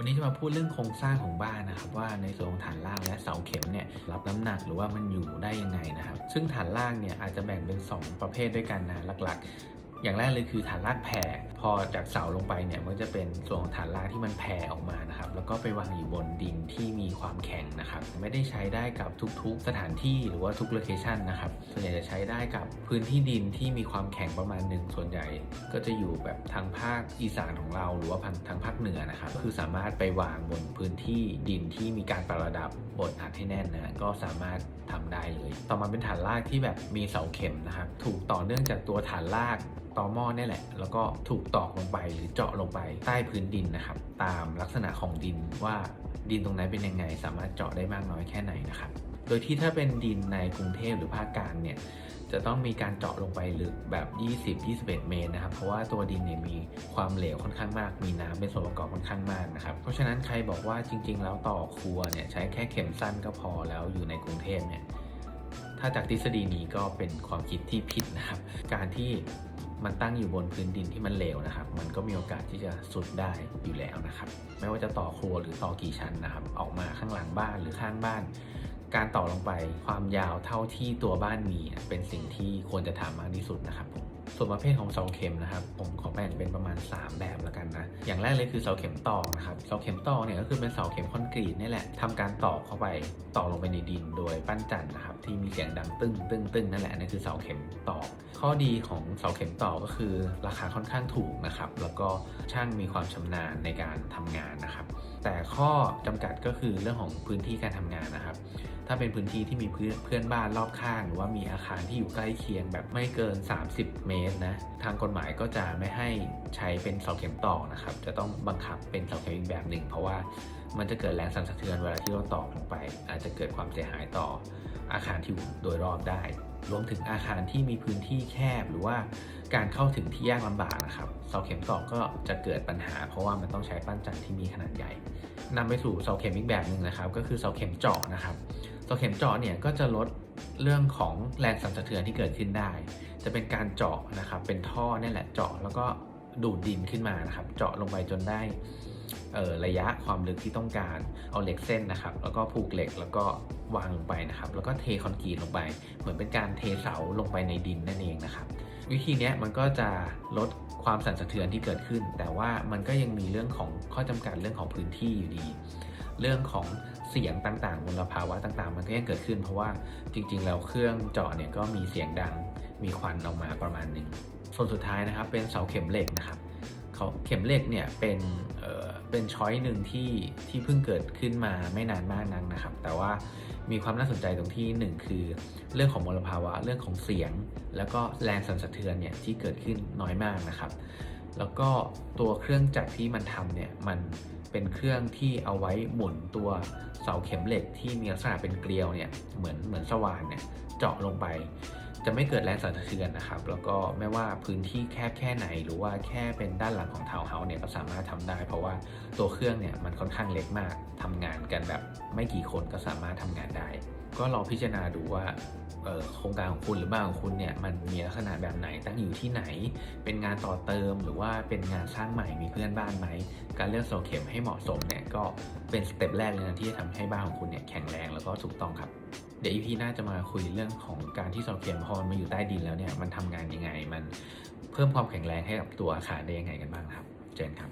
วันนี้จะมาพูดเรื่องโครงสร้างของบ้านนะครับว่าในส่วนของฐานล่างและเสาเข็มเนี่ยรับน้ำหนักหรือว่ามันอยู่ได้ยังไงนะครับ ซึ่งฐานล่างเนี่ยอาจจะแบ่งเป็น 2 ประเภทด้วยกันนะหลักๆ อย่างแรกเลยคือฐานรากแผ่ พอจากเสาลงไปเนี่ยมันจะเป็นส่วนของฐานรากที่มันแผ่ออกมานะ ก็ไปวางอยู่บนดินที่มีความแข็งนะครับ ไม่ได้ใช้ได้กับทุกๆ สถานที่หรือว่าทุกโลเคชันนะครับ ส่วนใหญ่จะใช้ได้กับพื้นที่ดินที่มีความแข็งประมาณหนึ่งส่วนใหญ่ ก็จะอยู่แบบทางภาคอีสานของเรา หรือว่าทางภาคเหนือนะครับ คือสามารถไปวางบนพื้นที่ดินที่มีการประดับบดอัดให้แน่นนะก็สามารถทำได้เลย ต่อมาเป็นฐานรากที่แบบมีเสาเข็มนะครับ ถูกต่อเนื่องจากตัวฐานราก ตอหม้อนี่แหละ แล้วก็ถูกตอกลงไปหรือเจาะลงไปใต้พื้นดินนะครับ ตามลักษณะของดินว่าดินตรงนั้นเป็นยังไง สามารถเจาะได้มากน้อยแค่ไหนนะครับ โดยที่ถ้าเป็นดินในกรุงเทพหรือภาคกลางเนี่ยจะต้องมีการเจาะลงไปลึกแบบ 20-21 เมตรนะครับ เพราะว่าตัวดินเนี่ยมีความเหลวค่อนข้างมาก มีน้ำเป็นส่วนประกอบค่อนข้างมากนะครับ เพราะฉะนั้นใครบอกว่าจริง ๆ แล้วต่อครัวเนี่ยใช้แค่เข็มสั้นก็พอแล้วอยู่ในกรุงเทพเนี่ย ถ้าจากทฤษฎีนี้ก็เป็นความคิดที่ผิดนะครับ การที่ มันตั้งอยู่บนพื้นดินที่มันเหลวนะครับ มันก็มีโอกาสที่จะสุดได้อยู่แล้วนะครับ ไม่ว่าจะต่อครัวหรือต่อกี่ชั้นนะครับ ออกมาข้างหลังบ้านหรือข้างบ้าน การต่อลงไปความยาวเท่าที่ตัวบ้านมีเป็นสิ่งที่ควรจะทำมากที่สุดนะครับผม ส่วนประเภทของเสาเข็มนะครับ ผมขอแบ่งเป็นประมาณ 3 แบบแล้วกันนะ อย่างแรกเลยคือเสาเข็มตอกนะครับ เสาเข็มตอกเนี่ยก็คือเป็นเสาเข็มคอนกรีตนี่แหละทำการตอกเข้าไปตอกลงไปในดินโดยปั้นจันทร์นะครับที่มีเสียงดังตึ้งตึ้งตึ้งนั่นแหละนั่นคือเสาเข็มตอก ข้อดีของเสาเข็มตอกก็คือราคาค่อนข้างถูกนะครับ แล้วก็ช่างมีความชำนาญในการทำงานนะครับ แต่ข้อจำกัดก็คือเรื่องของพื้นที่การทำงานนะครับ ถ้าเป็นพื้นที่ที่มีเพื่อนบ้านรอบข้าง หรือว่ามีอาคารที่อยู่ใกล้เคียงแบบไม่เกิน 30 เมตรนะ ทางกฎหมายก็จะไม่ให้ใช้เป็นเสาเข็มตอกนะครับ จะต้องบังคับเป็นเสาเข็มอีกแบบหนึ่ง เพราะว่ามันจะเกิดแรงสั่นสะเทือนเวลาที่เราตอกลงไป อาจจะเกิดความเสียหายต่ออาคารที่อยู่โดยรอบได้ รวมถึงอาคารที่มีพื้นที่แคบหรือว่าการเข้าถึงที่ยากลำบากนะครับเสาเข็มตอกก็จะเกิดปัญหา เพราะว่ามันต้องใช้ปั้นจันทร์ที่มีขนาดใหญ่นำไปสู่เสาเข็มอีกแบบหนึ่งนะครับ ก็คือเสาเข็มเจาะนะครับเสาเข็มเจาะเนี่ยก็จะลดเรื่องของแรงสั่นสะเทือนที่เกิดขึ้นได้ จะเป็นการเจาะนะครับเป็นท่อนี่แหละเจาะแล้วก็ดูดดินขึ้นมานะครับ เจาะลงไปจนได้ ระยะความลึกที่ต้องการเอาเหล็กเส้นนะครับ แล้วก็ผูกเหล็กแล้วก็วางลงไปนะครับ แล้วก็เทคอนกรีตลงไป เหมือนเป็นการเทเสาลงไปในดินนั่นเองนะครับ วิธีนี้มันก็จะลดความสั่นสะเทือนที่เกิดขึ้น แต่ว่ามันก็ยังมีเรื่องของข้อจำกัดเรื่องของพื้นที่อยู่ดี เรื่องของเสียงต่างๆมลภาวะต่างๆ มันก็ยังเกิดขึ้น เพราะว่าจริง ๆ แล้วเครื่องเจาะเนี่ยก็มีเสียงดังมีควันออกมาประมาณหนึ่งส่วนสุดท้ายนะครับเป็นเสาเข็มเหล็กนะครับเขาเข็มเหล็กเนี่ยเป็น เป็นช้อยหนึ่งที่ที่เพิ่งเกิดขึ้นมาไม่นานมากนักนะครับ แต่ว่ามีความน่าสนใจตรงที่หนึ่งคือ เรื่องของมลภาวะ เรื่องของเสียง แล้วก็แรงสั่นสะเทือนเนี่ยที่เกิดขึ้นน้อยมากนะครับ แล้วก็ตัวเครื่องจักรที่มันทำเนี่ยมันเป็นเครื่องที่เอาไว้หมุนตัวเสาเข็มเหล็กที่มีลักษณะเป็นเกลียวเนี่ยเหมือนเหมือนสว่านเนี่ยเจาะลงไป จะไม่เกิดแรงสั่นสะเทือนนะครับ แล้วก็ไม่ว่าพื้นที่แคบแค่ไหน หรือว่าแค่เป็นด้านหลังของทาวน์เฮาส์เนี่ยก็สามารถทำได้ เพราะว่าตัวเครื่องเนี่ยมันค่อนข้างเล็กมากทำงานกันแบบไม่กี่คนก็สามารถทำงานได้ ก็ลองพิจารณาดูว่าออโค รงการของคุณหรือบ้านของคุณเนี่ยมันมีลักษณะแบบไหนตั้งอยู่ที่ไหน เป็นงานต่อเติมหรือว่าเป็นงานสร้างใหม่มีเพื่อนบ้านไหมการเลือกเสาเข็มให้เหมาะสมเนี่ยก็เป็นสเต็ปแรกเลยนะที่จะทำให้บ้านของคุณเนี่ยแข็งแรงแล้วก็ถูกต้องครับเดี๋ยวอีพีหน้าจะมาคุยเรื่องของการที่เสาเข็มพอมมาอยู่ใต้ดินแล้วเนี่ยมันทำงานยังไง มันเพิ่มความแข็งแรงให้กับตัวอาคารได้ยังไงกันบ้างครับ เจนครับ